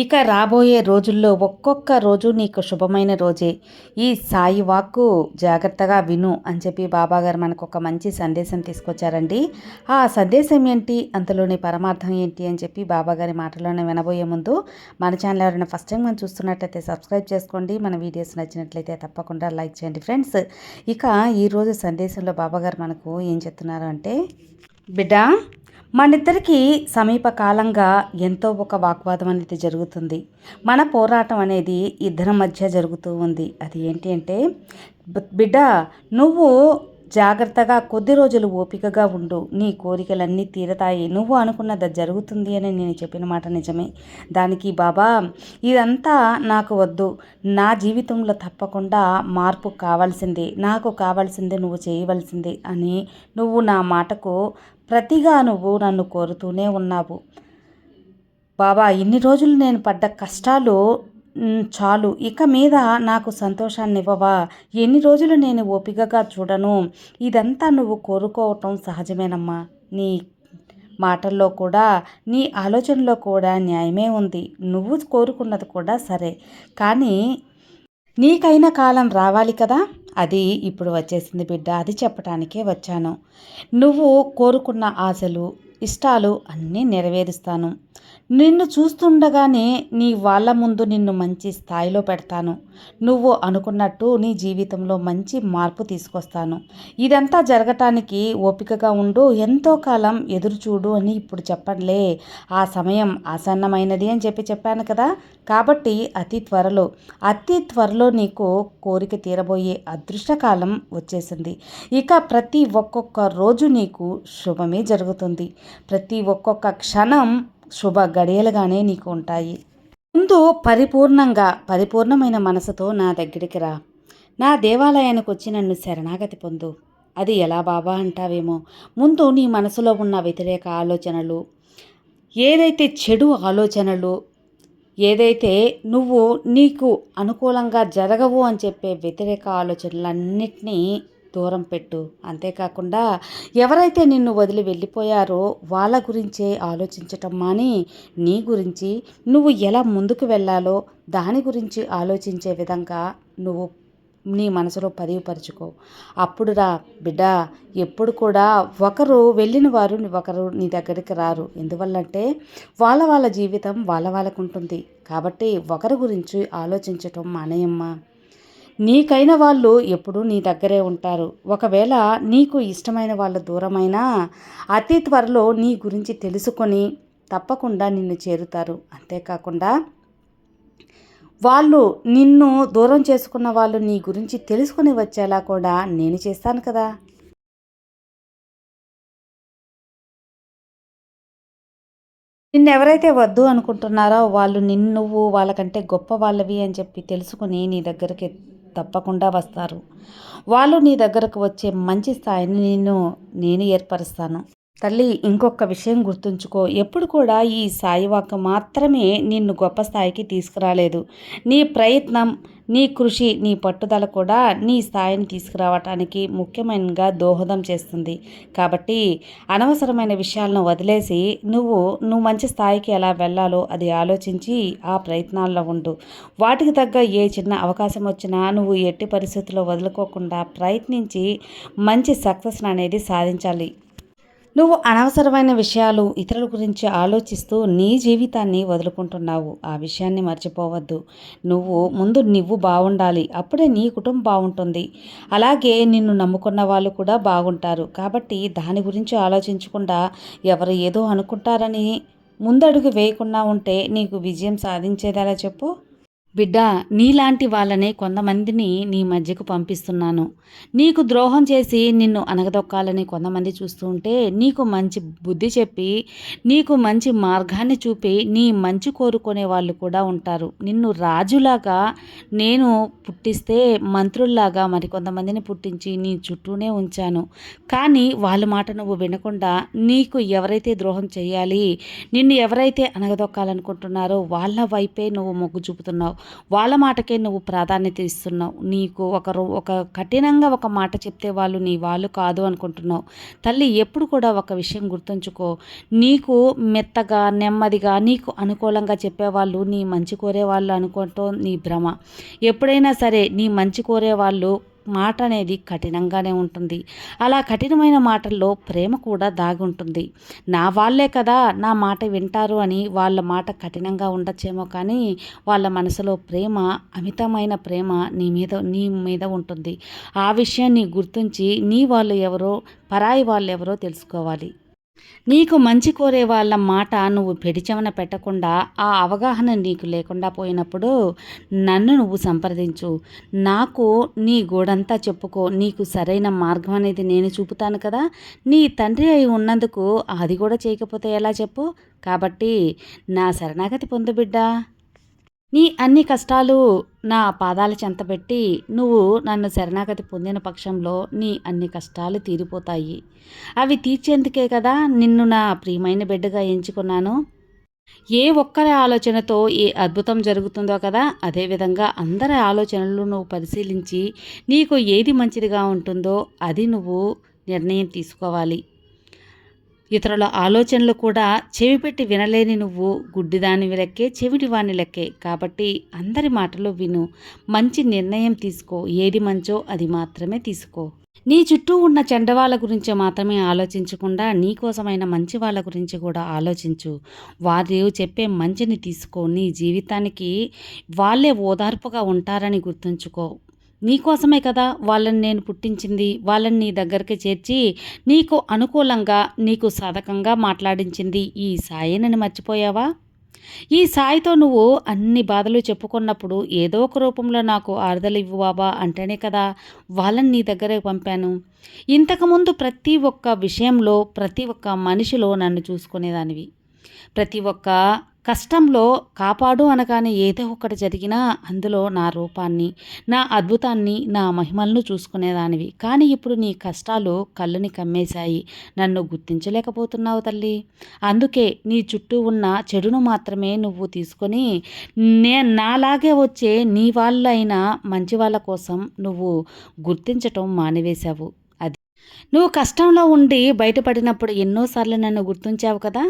ఇక రాబోయే రోజుల్లో ఒక్కొక్క రోజు నీకు శుభమైన రోజే. ఈ సాయి వాక్కు జాగ్రత్తగా విను అని చెప్పి బాబాగారు మనకు ఒక మంచి సందేశం తీసుకొచ్చారండి. ఆ సందేశం ఏంటి? అంతలోని పరమార్థం ఏంటి? అని చెప్పి బాబాగారి మాటలోనే వినబోయే ముందు మన ఛానల్ ఎవరైనా ఫస్ట్ టైం మనం చూస్తున్నట్లయితే సబ్స్క్రైబ్ చేసుకోండి. మన వీడియోస్ నచ్చినట్లయితే తప్పకుండా లైక్ చేయండి ఫ్రెండ్స్. ఇక ఈరోజు సందేశంలో బాబాగారు మనకు ఏం చెప్తున్నారు అంటే బిడ్డ మనిద్దరికి సమీప సమీపకాలంగా ఎంతో ఒక వాగ్వాదం అనేది జరుగుతుంది. మన పోరాటం అనేది ఇద్దరి మధ్య జరుగుతూ ఉంది. అది ఏంటి అంటే బిడ్డ నువ్వు జాగ్రత్తగా కొద్ది రోజులు ఓపికగా ఉండు. నీ కోరికలన్నీ తీరతాయి. నువ్వు అనుకున్నది జరుగుతుంది అని నేను చెప్పిన మాట నిజమే. దానికి బాబా ఇదంతా నాకు వద్దు. నా జీవితంలో తప్పకుండా మార్పు కావాల్సిందే. నాకు కావాల్సిందే నువ్వు చేయవలసిందే అని నువ్వు నా మాటకు ప్రతిగా నువ్వు నన్ను కోరుతూనే ఉన్నావు. బాబా ఇన్ని రోజులు నేను పడ్డ కష్టాలు చాలు. ఇక మీద నాకు సంతోషాన్ని ఇవ్వవా ఎన్ని రోజులు నేను ఓపికగా చూడను? ఇదంతా నువ్వు కోరుకోవటం సహజమేనమ్మా. నీ మాటల్లో కూడా నీ ఆలోచనలో కూడా న్యాయమే ఉంది. నువ్వు కోరుకున్నది కూడా సరే. కానీ నీకైన కాలం రావాలి కదా? అది ఇప్పుడు వచ్చేసింది బిడ్డ. అది చెప్పటానికే వచ్చాను. నువ్వు కోరుకున్న ఆశలు ఇష్టాలు అన్నీ నెరవేరుస్తాను. నిన్ను చూస్తుండగానే నీ వాళ్ళ ముందు నిన్ను మంచి స్థాయిలో పెడతాను. నువ్వు అనుకున్నట్టు నీ జీవితంలో మంచి మార్పు తీసుకొస్తాను. ఇదంతా జరగటానికి ఓపికగా ఉండు. ఎంతో కాలం ఎదురు చూడు అని ఇప్పుడు చెప్పండిలే ఆ సమయం ఆసన్నమైనది అని చెప్పి చెప్పాను కదా. కాబట్టి అతి త్వరలో అతి త్వరలో నీకు కోరిక తీరబోయే అదృష్టకాలం వచ్చేసింది. ఇక ప్రతి ఒక్కొక్క రోజు నీకు శుభమే జరుగుతుంది. ప్రతి ఒక్కొక్క క్షణం శుభ గడియలుగానే నీకు ఉంటాయి ముందు పరిపూర్ణంగా పరిపూర్ణమైన మనసుతో నా దగ్గరికి రా. నా దేవాలయానికి వచ్చి నన్ను శరణాగతి పొందు. అది ఎలా బాబా అంటావేమో. ముందు నీ మనసులో ఉన్న వ్యతిరేక ఆలోచనలు ఏదైతే చెడు ఆలోచనలు ఏదైతే నువ్వు నీకు అనుకూలంగా జరగవు అని చెప్పే వ్యతిరేక ఆలోచనలన్నిటినీ దూరం పెట్టు. అంతేకాకుండా ఎవరైతే నిన్ను వదిలి వెళ్ళిపోయారో వాళ్ళ గురించే ఆలోచించటం మాని నీ గురించి నువ్వు ఎలా ముందుకు వెళ్ళాలో దాని గురించి ఆలోచించే విధంగా నువ్వు నీ మనసులో పదివుపరుచుకో అప్పుడురా బిడ్డ ఎప్పుడు కూడా ఒకరు వెళ్ళిన వారు ఒకరు నీ దగ్గరికి రారు. ఎందువల్లంటే వాళ్ళ వాళ్ళ జీవితం వాళ్ళ వాళ్ళకు ఉంటుంది కాబట్టి ఒకరి గురించి ఆలోచించటం మానేయమ్మా. నీకైన వాళ్ళు ఎప్పుడూ నీ దగ్గరే ఉంటారు. ఒకవేళ నీకు ఇష్టమైన వాళ్ళ దూరమైనా అతి త్వరలో నీ గురించి తెలుసుకొని తప్పకుండా నిన్ను చేరుతారు. అంతేకాకుండా వాళ్ళు నిన్ను దూరం చేసుకున్న వాళ్ళు నీ గురించి తెలుసుకుని వచ్చేలా కూడా నేను చేస్తాను కదా. నిన్నెవరైతే వద్దు అనుకుంటున్నారో వాళ్ళు నిన్ను నువ్వు వాళ్ళకంటే గొప్ప వాళ్ళవి అని చెప్పి తెలుసుకుని నీ దగ్గరికి తప్పకుండా వస్తారు. వాళ్ళు నీ దగ్గరకు వచ్చే మంచి స్థాయిని నేను నేను ఏర్పరుస్తాను. తల్లి ఇంకొక విషయం గుర్తుంచుకో. ఎప్పుడు కూడా ఈ సాయివాక మాత్రమే నిన్ను గొప్ప స్థాయికి తీసుకురాలేదు. నీ ప్రయత్నం నీ కృషి నీ పట్టుదల కూడా నీ స్థాయిని తీసుకురావటానికి ముఖ్యమైనగా దోహదం చేస్తుంది. కాబట్టి అనవసరమైన విషయాలను వదిలేసి నువ్వు నువ్వు మంచి స్థాయికి ఎలా వెళ్ళాలో అది ఆలోచించి ఆ ప్రయత్నాల్లో ఉండు. వాటికి తగ్గ ఏ చిన్న అవకాశం వచ్చినా నువ్వు ఎట్టి పరిస్థితుల్లో వదులుకోకుండా ప్రయత్నించి మంచి సక్సెస్ అనేది సాధించాలి. నువ్వు అనవసరమైన విషయాలు ఇతరుల గురించి ఆలోచిస్తూ నీ జీవితాన్ని వదులుకుంటున్నావు. ఆ విషయాన్ని మర్చిపోవద్దు. నువ్వు ముందు నువ్వు బాగుండాలి అప్పుడే నీ కుటుంబం బాగుంటుంది అలాగే నిన్ను నమ్ముకున్న వాళ్ళు కూడా బాగుంటారు కాబట్టి దాని గురించి ఆలోచించకుండా ఎవరు ఏదో అనుకుంటారని ముందడుగు వేయకుండా ఉంటే నీకు విజయం సాధించేదేలా చెప్పు? బిడ్డ నీలాంటి వాళ్ళనే కొంతమందిని నీ మధ్యకు పంపిస్తున్నాను. నీకు ద్రోహం చేసి నిన్ను అనగదొక్కాలని కొంతమంది చూస్తూ ఉంటే నీకు మంచి బుద్ధి చెప్పి నీకు మంచి మార్గాన్ని చూపి నీ మంచి కోరుకునే వాళ్ళు కూడా ఉంటారు. నిన్ను రాజులాగా నేను పుట్టిస్తే మంత్రుల్లాగా మరికొంతమందిని పుట్టించి నీ చుట్టూనే ఉంచాను. కానీ వాళ్ళ మాట నువ్వు వినకుండా నీకు ఎవరైతే ద్రోహం చేయాలి నిన్ను ఎవరైతే అనగదొక్కాలనుకుంటున్నారో వాళ్ళ వైపే నువ్వు మొగ్గు చూపుతున్నావు. వాళ్ళ మాటకే నువ్వు ప్రాధాన్యత ఇస్తున్నావు. నీకు ఒక ఒక కఠినంగా ఒక మాట చెప్తే వాళ్ళు నీ వాళ్ళు కాదు అనుకుంటున్నావు. తల్లి ఎప్పుడు కూడా ఒక విషయం గుర్తుంచుకో. నీకు మెత్తగా నెమ్మదిగా నీకు అనుకూలంగా చెప్పేవాళ్ళు నీ మంచి కోరే వాళ్ళు అనుకుంటూ నీ భ్రమ. ఎప్పుడైనా సరే నీ మంచి కోరే వాళ్ళు మాట అనేది కఠినంగానే ఉంటుంది. అలా కఠినమైన మాటల్లో ప్రేమ కూడా దాగి ఉంటుంది. నా వాళ్ళే కదా నా మాట వింటారు అని వాళ్ళ మాట కఠినంగా ఉండొచ్చేమో కానీ వాళ్ళ మనసులో ప్రేమ అమితమైన ప్రేమ నీ మీద నీ మీద ఉంటుంది. ఆ విషయాన్ని గుర్తించి నీ వాళ్ళు ఎవరో పరాయి వాళ్ళు ఎవరో తెలుసుకోవాలి. నీకు మంచి కోరే వాళ్ళ మాట నువ్వు పెడిచెమన పెట్టకుండా ఆ అవగాహన నీకు లేకుండా పోయినప్పుడు నన్ను నువ్వు సంప్రదించు. నాకు నీ గోడంతా చెప్పుకో. నీకు సరైన మార్గం అనేది నేను చూపుతాను కదా. నీ తండ్రి అయి ఉన్నందుకు అది కూడా చేయకపోతే ఎలా చెప్పు? కాబట్టి నా శరణాగతి పొందు బిడ్డా. నీ అన్ని కష్టాలు నా పాదాల చెంతబెట్టి నువ్వు నన్ను శరణాగతి పొందిన పక్షంలో నీ అన్ని కష్టాలు తీరిపోతాయి. అవి తీర్చేందుకే కదా నిన్ను నా ప్రియమైన బిడ్డగా ఎంచుకున్నాను. ఏ ఒక్కరి ఆలోచనతో ఏ అద్భుతం జరుగుతుందో కదా అదేవిధంగా అందరి ఆలోచనలు నువ్వు పరిశీలించి నీకు ఏది మంచిదిగా ఉంటుందో అది నువ్వు నిర్ణయం తీసుకోవాలి. ఇతరుల ఆలోచనలు కూడా చెవి పెట్టి వినలేని నువ్వు గుడ్డిదాని లెక్కే చెవిటివాని లెక్కే. కాబట్టి అందరి మాటలు విను. మంచి నిర్ణయం తీసుకో. ఏది మంచో అది మాత్రమే తీసుకో. నీ చుట్టూ ఉన్న చెండవాళ్ళ గురించి మాత్రమే ఆలోచించకుండా నీకోసమైన మంచి వాళ్ళ గురించి కూడా ఆలోచించు. వారు చెప్పే మంచిని తీసుకో. నీ జీవితానికి వాళ్ళే ఓదార్పుగా ఉంటారని గుర్తుంచుకో. నీకోసమే కదా వాళ్ళని నేను పుట్టించింది వాళ్ళని నీ దగ్గరికి చేర్చి నీకు అనుకూలంగా నీకు సాధకంగా మాట్లాడించింది. ఈ సాయినని మర్చిపోయావా? ఈ సాయితో నువ్వు అన్ని బాధలు చెప్పుకున్నప్పుడు ఏదో ఒక రూపంలో నాకు ఆరుదలు ఇవ్వు బాబా అంటేనే కదా వాళ్ళని నీ దగ్గరే పంపాను. ఇంతకుముందు ప్రతి ఒక్క విషయంలో ప్రతి ఒక్క మనిషిలో నన్ను చూసుకునేదానివి. ప్రతి ఒక్క కష్టంలో కాపాడు అనగానే ఏదో ఒకటి జరిగినా అందులో నా రూపాన్ని నా అద్భుతాన్ని నా మహిమలను చూసుకునేదానివి. కానీ ఇప్పుడు నీ కష్టాలు కళ్ళుని కమ్మేశాయి. నన్ను గుర్తించలేకపోతున్నావు తల్లి. అందుకే నీ చుట్టూ ఉన్న చెడును మాత్రమే నువ్వు తీసుకొని నే నాలాగే వచ్చే నీ వాళ్ళైన మంచి వాళ్ళ కోసం నువ్వు గుర్తించటం మానివేశావు. అది. నువ్వు కష్టంలో ఉండి బయటపడినప్పుడు ఎన్నోసార్లు నన్ను గుర్తించావు కదా?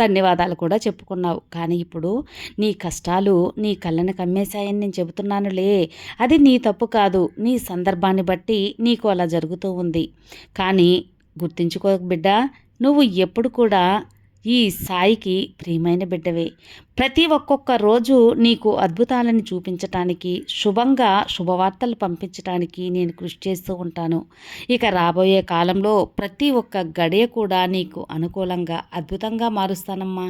ధన్యవాదాలు కూడా చెప్పుకున్నావు. కానీ ఇప్పుడు నీ కష్టాలు నీ కళ్ళని కమ్మేశాయని నేను చెబుతున్నానులే. అది నీ తప్పు కాదు. నీ సందర్భాన్ని బట్టి నీకు అలా జరుగుతూ ఉంది. కానీ గుర్తించుకో బిడ్డ నువ్వు ఎప్పుడు కూడా ఈ సాయికి ప్రియమైన బిడ్డవే ప్రతి ఒక్కొక్క రోజు నీకు అద్భుతాలను చూపించటానికి శుభంగా శుభవార్తలు పంపించటానికి నేను కృషి చేస్తూ ఉంటాను. ఇక రాబోయే కాలంలో ప్రతి ఒక్క గడియ కూడా నీకు అనుకూలంగా అద్భుతంగా మారుస్తానమ్మా.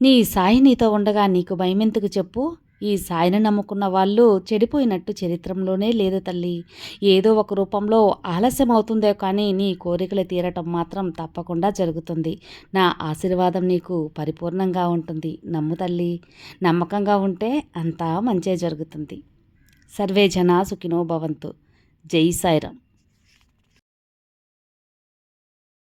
నీ సాయి నీతో ఉండగా నీకు భయమెందుకు చెప్పు? ఈ సాయిని నమ్ముకున్న వాళ్ళు చెడిపోయినట్టు చరిత్రలోనే లేదు తల్లి. ఏదో ఒక రూపంలో ఆలస్యం అవుతుందో కానీ నీ కోరికలు తీరటం మాత్రం తప్పకుండా జరుగుతుంది. నా ఆశీర్వాదం నీకు పరిపూర్ణంగా ఉంటుంది. నమ్ము తల్లి. నమ్మకంగా ఉంటే అంతా మంచే జరుగుతుంది. సర్వే జనా సుఖినో భవంతు. జై సాయిరామ్.